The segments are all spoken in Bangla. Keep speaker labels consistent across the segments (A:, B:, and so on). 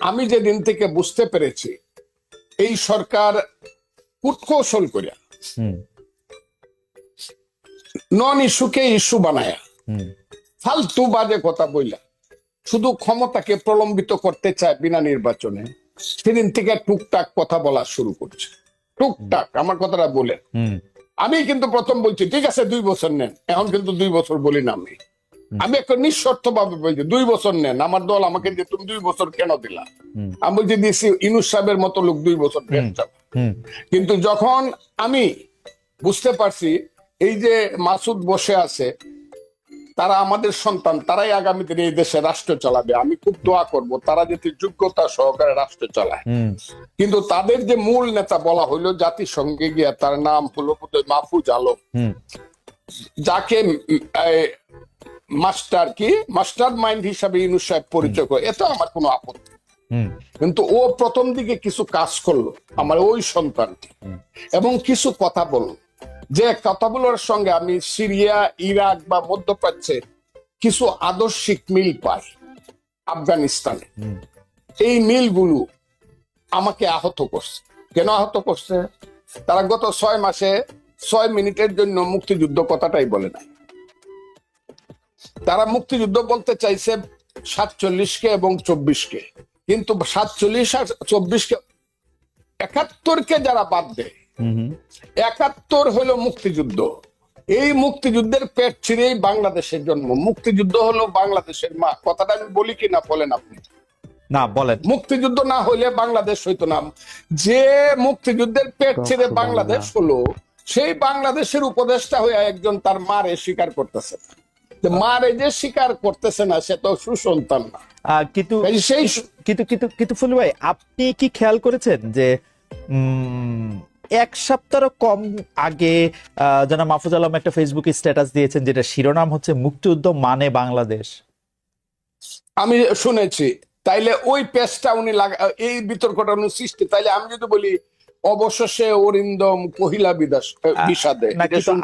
A: আমি যেদিন থেকে বুঝতে পেরেছি এই সরকার কুটকৌশল করিয়া নন ইস্যুকে ইস্যু বানায়া ফালতু বাজে কথা বইলা শুধু ক্ষমতাকে প্রলম্বিত করতে চায় বিনা নির্বাচনে সেদিন থেকে টুকটাক কথা বলা শুরু করছে। টুকটাক আমার কথাটা বলেন আমি কিন্তু প্রথম বলছি ঠিক আছে দুই বছর নেন এখন কিন্তু দুই বছর বলি না আমি। আমি একটা নিঃশর্ত ভাবে বলছি দুই বছর নেন আমার দল আমাকে যে তুমি দুই বছর কেন দিলা? আমি বলছি দিছি ইনুস সাহেবের মতো লোক দুই বছর কিন্তু যখন আমি বুঝতে পারছি এই যে মাসুদ বসে আছে তারা আমাদের সন্তান তারাই আগামী দিনে এই দেশে রাষ্ট্র চালাবে। আমি খুব দোয়া করব তারা যাতে যোগ্যতা সহকারে রাষ্ট্র চালায়। কিন্তু তাদের যে মূল নেতা বলা হইল জাতিসংঘে গিয়া তার নাম হলো মাহফুজ আলম। যাকে মাস্টার কি? মাস্টার মাইন্ড হিসাবে ইউনুস সাহেব পরিচয় করে এটা আমার কোনো আপত্তি কিন্তু ও প্রথম দিকে কিছু কাজ করল আমার ওই সন্তানটি। এবং কিছু কথা বলল। যে কথাগুলোর সঙ্গে আমি সিরিয়া ইরাক বা মধ্যপ্রাচ্যে কিছু আদর্শিক মিল পাই আফগানিস্তানে। এই মিলগুলো আমাকে আহত করছে। কেন আহত করছে? তারা গত ছয় মাসে ছয় মিনিটের জন্য মুক্তিযুদ্ধ কথাটাই বলে নাই। তারা মুক্তিযুদ্ধ বলতে চাইছে সাতচল্লিশকে এবং চব্বিশকে। কিন্তু সাতচল্লিশ আর চব্বিশকে একাত্তরকে যারা বাদ দেয় একাত্তর হলো মুক্তিযুদ্ধ। এই মুক্তিযুদ্ধের পেট ছিঁড়েই বাংলাদেশের জন্ম। মুক্তিযুদ্ধ হলো বাংলাদেশের মা। কথাটা আমি বলি কি না বলেন আপনি?
B: না বলেন।
A: মুক্তিযুদ্ধ না হইলে বাংলাদেশ হইতো না। যে মুক্তিযুদ্ধের পেট ছিঁড়ে বাংলাদেশ হলো সেই বাংলাদেশের উপদেষ্টা হয়ে একজন তার মারে স্বীকার করতেছে। না। যে মারে যে স্বীকার করতেছে না সে তো সুসন্তান না।
B: কিন্তু
A: সেই
B: কিন্তু কিন্তু কিন্তু ফুল ভাই আপনি কি খেয়াল করেছেন যে এক সপ্তাহ কম আগে যেন মাহফুজ আলম একটা ফেসবুকে স্ট্যাটাস দিয়েছেন যেটা শিরোনাম হচ্ছে মুক্তিযুদ্ধ মানে বাংলাদেশ।
A: আমি শুনেছি। তাইলে ওই পেজটা উনি লাগা এই বিতর্কটা উনি সৃষ্টি তাইলে আমি যদি বলি অবশেষে অরিন্দম কহিলা বিদাস বিষাদে।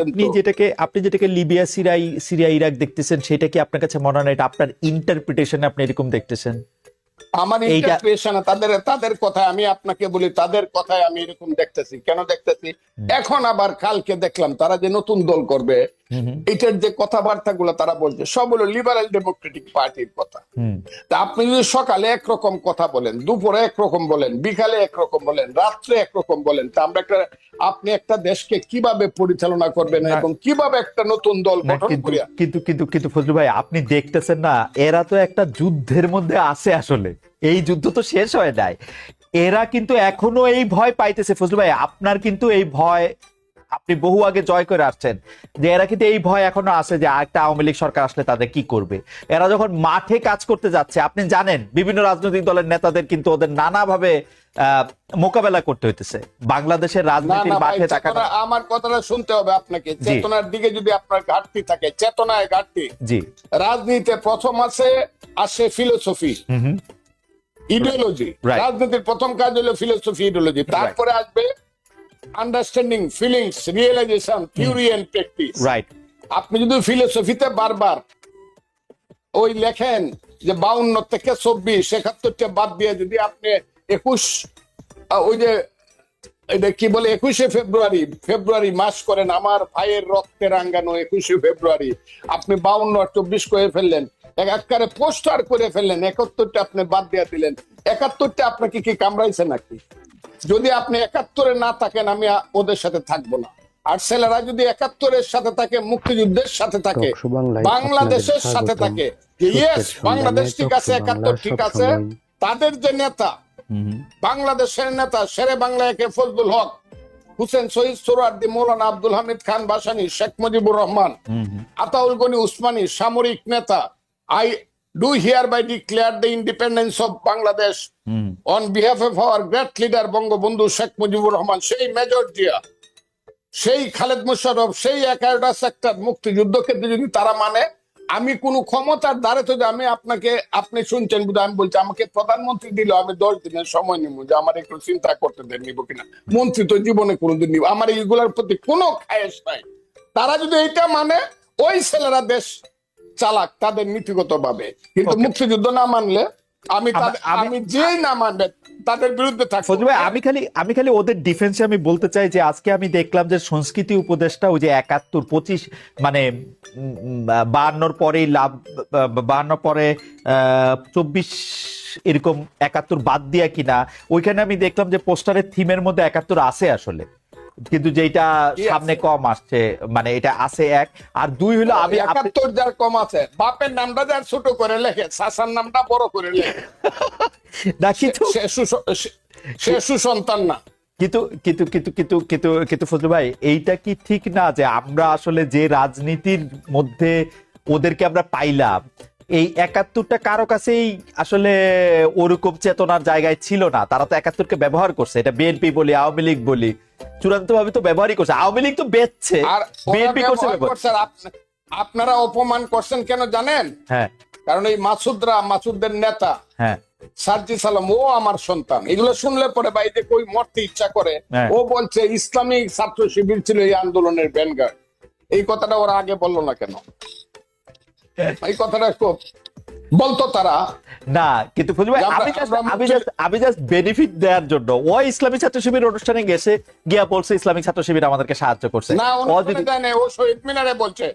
B: আপনি যেটাকে আপনি যেটাকে লিবিয়া সিরিয়া সিরিয়া ইরাক দেখতেছেন সেটা কি আপনার কাছে মনে হয় এটা আপনার ইন্টারপ্রিটেশন আপনি এরকম দেখতেছেন?
A: আমার ইন্টারপ্রিটেশন তাদের তাদের কথায় আমি আপনাকে বলি তাদের কথায় আমি এরকম দেখতেছি। কেন দেখতেছি? এখন আবার কালকে দেখলাম তারা যে নতুন দল করবে এটার যে কথাবার্তা গুলো তারা বলছে সব হলো লিবারেল ডেমোক্রেটিক পার্টির কথা। তা আপনি যদি সকালে একরকম কথা বলেন দুপুরে একরকম বলেন বিকালে একরকম বলেন রাত্রে একরকম বলেন তা আমরা একটা আপনি একটা দেশকে কীভাবে পরিচালনা করবেন এবং কীভাবে একটা নতুন দল গঠন
B: কিন্তু
A: করিয়া
B: কিন্তু কিন্তু কিন্তু ফজলু ভাই আপনি দেখতেছেন না এরা তো একটা যুদ্ধের মধ্যে আছে আসলে। এই যুদ্ধ তো শেষ হয় নাই। এরা কিন্তু এখনও এই ভয় পাইতেছে। ফজলু ভাই আপনার কিন্তু এই ভয় আপনি বহু আগে জয় করে আসছেন যে এরা কিন্তু এই ভয় এখনও আছে যে একটা আওয়ামী লীগ সরকার আসলে তাদের কি করবে। এরা যখন মাঠে কাজ করতে যাচ্ছে আপনি জানেন বিভিন্ন রাজনৈতিক দলের নেতাদের কিন্তু ওদের নানাভাবে মোকাবেলা করতে হইতেছে। বাংলাদেশের রাজনীতির মাঠে টাকা
A: আমার কথাটা শুনতে হবে আপনাকে। চেতনার দিকে যদি আপনার ঘাটতি থাকে চেতনায় ঘাটতি।
B: জি।
A: রাজনীতিতে প্রথম আছে আসে ফিলোসফি ইডিওলজি রাজনীতির প্রথম কাজ হলো ফিলোসফি ইডিওলজি তারপরে আসবে understanding feelings realisation theory and practice
B: right
A: আপনি যদি ফিলোসফিতে বারবার ওই লেখেন যে বাউন্ন থেকে চব্বিশ একাত্তরটা বাদ দিয়ে যদি আপনি একুশ ওই যে এটা কি বলে একুশে ফেব্রুয়ারি ফেব্রুয়ারি মাস করেন আমার ভাইয়ের রক্তে রাঙ্গানো একুশে ফেব্রুয়ারি আপনি বাউন্ন চব্বিশ করে ফেললেন এক একবারে পোস্টার করে ফেললেন একাত্তরটা আপনি বাদ দিয়ে দিলেন একাত্তরটা আপনাকে কি কামড়াইছে নাকি? যদি আপনি একাত্তরে না থাকেন আমি ওদের সাথে থাকব না। আর ছেলেরা যদি একাত্তরের সাথে থাকে মুক্তিযুদ্ধের সাথে থাকে বাংলাদেশের সাথে থাকে ইয়েস বাংলাদেশ ঠিক আছে একাত্তর ঠিক আছে তাদের যে নেতা বাংলাদেশের নেতা শেরে বাংলা একে ফজলুল হক হুসেন শহীদ সোরার্দি মৌলানা আব্দুল হামিদ খান বাসানি শেখ মুজিবুর রহমান
B: হুম হুম।
A: আতাউল গনি উসমানী সামরিক নেতা I do hereby declare the independence of Bangladesh
B: hmm
A: on behalf of our great leader Bangabandhu Sheikh Mujibur সেই মেজর জিয়া সেই খালেদ মুশারফ সেই এগারোটা সেক্টর মুক্তিযুদ্ধকে যদি তারা মানে আমি কোন ক্ষমতার দ্বারে তো আমি আপনাকে আপনি শুনছেন বুঝে আমি বলছি আমাকে প্রধানমন্ত্রী দিল আমি দশ দিনের সময় নিব যে আমার একটু চিন্তা করতে দেন নিব কিনা? মন্ত্রী তো জীবনে কোনোদিন নিব আমার এইগুলোর প্রতি কোনো খায়েশ নাই। তারা যদি এইটা মানে ওই ছেলেরা দেশ চালাক তাদের নীতিগত ভাবে কিন্তু মুক্তিযুদ্ধ না মানলে আমি
B: আম-
A: যেই না মানবে তাদের বিরুদ্ধে থাকব।
B: ভাই আমি খালি আমি খালি ওদের ডিফেন্সে আমি বলতে চাই যে আজকে আমি দেখলাম যে সংস্কৃতি উপদেষ্টা ওই যে একাত্তর পঁচিশ মানে বাহান্নর পরেই লাভ বাহান্ন পরে চব্বিশ এরকম একাত্তর বাদ দিয়া কিনা ওইখানে আমি দেখলাম যে পোস্টারের থিমের মধ্যে একাত্তর আছে আসলে। কিন্তু যেটা সামনে কম আসছে মানে এটা আছে এক। আর দুই হলো আমি
A: একাত্তর যার কম আছে বাপের নামটা যার ছোট করে লেখে শাসার নামটা বড় করে লেখে।
B: না কিন্তু
A: সে সুসন্তান না।
B: কিন্তু কিন্তু কিন্তু কিন্তু কিন্তু কিন্তু ফজলু ভাই এইটা কি ঠিক না যে আমরা আসলে যে রাজনীতির মধ্যে ওদেরকে আমরা পাইলাম এই একাত্তরটা কারও কাছেই আসলে ওরকম চেতনার জায়গায় ছিল না। তারা তো একাত্তরকে ব্যবহার করছে। এটা বিএনপি বলি আওয়ামী লীগ বলি চূড়ান্ত ভাবে তো ব্যবহারই করছে। আওয়ামী লীগ তো বেচছে। বিএনপি করছে
A: আপনারা অপমান করছেন কেন জানেন?
B: হ্যাঁ।
A: কারণ এই মাসুদরা মাসুদদের নেতা
B: হ্যাঁ।
A: সার্জি সালাম ও আমার সন্তান। এগুলো শুনলে পরে বাইরে কই মরতে ইচ্ছা করে
B: হ্যাঁ।
A: ও বলছে ইসলামিক ছাত্র শিবির ছিল এই আন্দোলনের ব্যানগার্ড এই কথাটা ওরা আগে বলল না কেন? এই কথাটা বলতো তারা।
B: না কিন্তু ফজলু ভাই আমি just- আমি জাস্ট আমি জাস্ট বেনিফিট দেওয়ার জন্য ও ইসলামী ছাত্র শিবির অনুষ্ঠানে গেছে গিয়া বলছে ইসলামিক ছাত্র শিবির আমাদেরকে সাহায্য করছে।
A: না
B: ও
A: শহীদ মিনারে বলছে।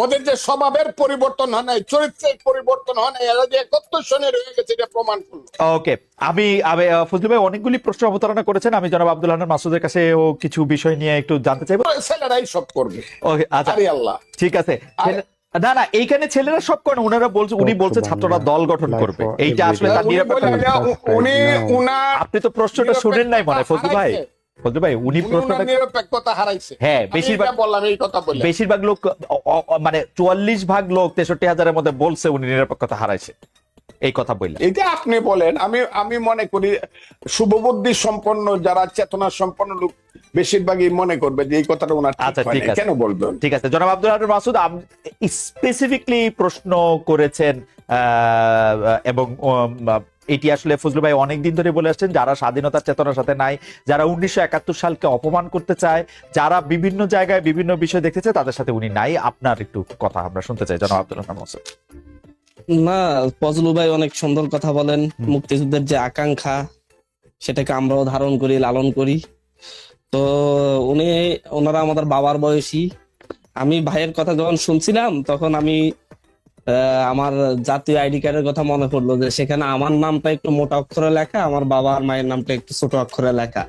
A: ওদের যে স্বভাবের পরিবর্তন হয় নাই চরিত্রের পরিবর্তন হয় নাই এরা যে একত্র সনে রয়ে গেছে এটা প্রমাণ করল।
B: ওকে আমি আমি ফজলু ভাই অনেকগুলি প্রশ্ন অবতারণা করেছেন। আমি জনাব আব্দুল হান্নান মাসুদের কাছে ও কিছু বিষয় নিয়ে একটু জানতে চাইব।
A: ছেলেরাই সব করবে।
B: ওকে আচ্ছা।
A: আরে আল্লাহ।
B: ঠিক আছে। না না এইখানে ছেলেরা সব করেন ওনারা বলছে উনি বলছে ছাত্ররা দল গঠন করবে। এইটা আসলে তার নিরাপত্তা
A: উনি
B: আপনি তো প্রশ্নটা শুনেন নাই মনে ফজলু ভাই। ফজলু ভাই উনি
A: উনি
B: প্রশ্নটা
A: নিরপেক্ষতা হারাইছে।
B: হ্যাঁ, বেশিরভাগ-
A: বললাম এই কথা বলে
B: বেশিরভাগ লোক মানে চুয়াল্লিশ ভাগ লোক তেষট্টি হাজারের মধ্যে বলছে উনি নিরপেক্ষতা হারাইছে। এই কথা বললেন
A: এটা আপনি বলেন আমি আমি মনে করি শুভবুদ্ধি সম্পন্ন যারা চেতনা সম্পন্ন লোক বেশিরভাগই মনে করবে যে এই কথাটা ওনার ঠিক
B: আচ্ছা, ঠিক আছে।
A: কেন বলবেন?
B: ঠিক আছে। জনাব আব্দুল মাসুদ স্পেসিফিকলি প্রশ্ন করেছেন আহ, এবং এটি আসলে ফজলু ভাই অনেকদিন ধরে বলে আসছেন যারা স্বাধীনতার চেতনার সাথে নাই যারা উনিশশো একাত্তর সালকে অপমান করতে চায় যারা বিভিন্ন জায়গায় বিভিন্ন বিষয় দেখতে চায় তাদের সাথে উনি নাই। আপনার একটু কথা আমরা শুনতে চাই। জনাব আব্দুল হান্নান মাসুদ
C: না ফজলু ভাই অনেক সুন্দর কথা বলেন। মুক্তিযুদ্ধের যে আকাঙ্ক্ষা সেটাকে আমরাও ধারণ করি লালন করি। তো উনি ওনারা আমাদের বাবার বয়সী। আমি ভাইয়ের কথা যখন শুনছিলাম তখন আমি আমার জাতীয় আইডি কার্ডের কথা মনে পড়ল যে সেখানে আমার নামটা একটু মোটা অক্ষরে লেখা আমার বাবা আর মায়ের নামটা একটু ছোট অক্ষরে লেখা।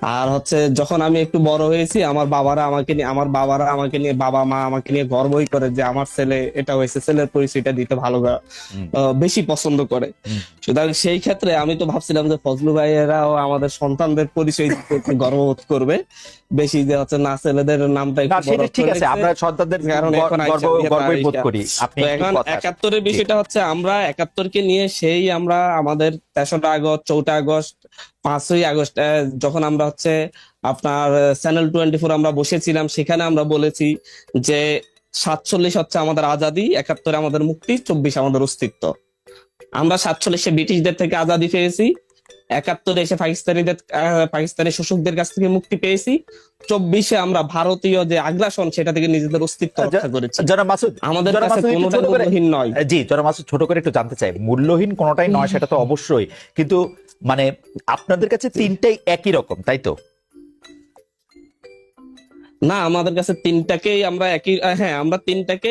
C: আর হচ্ছে যখন আমি একটু বড় হয়েছি আমার বাবারা আমাকে নিয়ে আমার বাবারা আমাকে নিয়ে বাবা মা আমাকে নিয়ে গর্বই করে যে আমার ছেলে এটা হয়েছে ছেলের পরিচয়টা দিতে ভালো বেশি পছন্দ করে। সুতরাং সেই ক্ষেত্রে আমি তো ভাবছিলাম যে ফজলু ভাইয়েরাও আমাদের সন্তানদের পরিচয় দিতে গর্ববোধ করবে। বেশি যে হচ্ছে না ছেলেদের নামটা একটু
B: ঠিক আছে। আমরা সন্তানদের
C: কারণ
B: গর্ব-
C: এখন আইসা
B: গর্ব- গর্বই বোধ করি। আপনি
C: এখন একাত্তরের বিষয়টা হচ্ছে আমরা একাত্তরকে নিয়ে সেই আমরা আমাদের তেসরা আগস্ট চৌঠা আগস্ট পাঁচই আগস্ট যখন আমরা হচ্ছে আপনার চ্যানেল টোয়েন্টি ফোর আমরা বসেছিলাম সেখানে আমরা বলেছি যে সাতচল্লিশ হচ্ছে আমাদের আজাদি একাত্তরে আমাদের মুক্তি চব্বিশ আমাদের অস্তিত্ব। আমরা সাতচল্লিশে ব্রিটিশদের থেকে আজাদি পেয়েছি একাত্তরে এসে পাকিস্তানিদের আহ, পাকিস্তানি শোষকদের কাছ থেকে মুক্তি পেয়েছি। চব্বিশে আমরা ভারতীয় যে আগ্রাসন সেটা থেকে নিজেদের অস্তিত্ব
B: আচ্ছা,
C: রক্ষা করেছি।
B: জনাব মাসুদ
C: আমাদের কাছে কোনোটাই মূল্যহীন নয়।
B: জি জনাব মাসুদ ছোট করে একটু জানতে চাই মূল্যহীন কোনোটাই নয় সেটা তো অবশ্যই। কিন্তু মানে আপনাদের কাছে তিনটাই একই রকম তাই তো?
C: না আমাদের কাছে তিনটাকেই আমরা একই হ্যাঁ আমরা তিনটাকে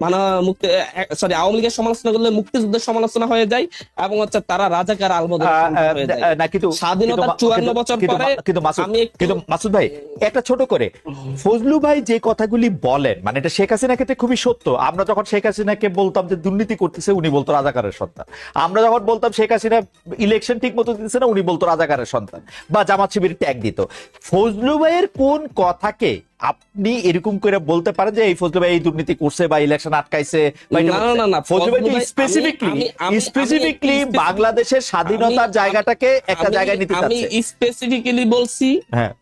C: মানে মুক্তি সরি আওয়ামী লীগের সমালোচনা করলে মুক্তিযুদ্ধের সমালোচনা হয়ে যায় এবং হচ্ছে তারা রাজাকার যায়।
B: না কিন্তু
C: 54
B: কিন্তু-
C: বছর পরে
B: কিন্তু মাসুদ কিন্তু মাসুদ ভাই একটা ছোট করে। ফজলু ভাই যে কথাগুলি বলেন মানে এটা শেখ হাসিনার ক্ষেত্রে খুবই সত্য। আমরা যখন শেখ হাসিনাকে বলতাম যে দুর্নীতি করতেছে উনি বলতো রাজাকারের সন্তান। আমরা যখন বলতাম শেখ হাসিনা ইলেকশন ঠিক মতো দিতেছে না উনি বলতো রাজাকারের সন্তান। বা জামাত শিবির ট্যাগ দিত। ফজলু ভাইয়ের কোন কথাকে আপনি এরকম করে বলতে পারেন যে এই ফজলু ভাই এই দুর্নীতি করছে বা ইলেকশন আটকাইছে
C: না, না, না,
B: ফজলু ভাই
C: আমি-
B: স্পেসিফিকলি স্পেসিফিকলি বাংলাদেশের স্বাধীনতার জায়গাটাকে একটা জায়গায় নিতে
C: আমি স্পেসিফিক্যালি বলছি
B: হ্যাঁ।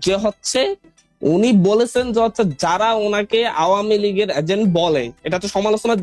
C: যে হচ্ছে উনি বলেছেন যে হচ্ছে যারা ওনাকে আওয়ামী লীগের এজেন্ট বলে এটা তো সমালোচনা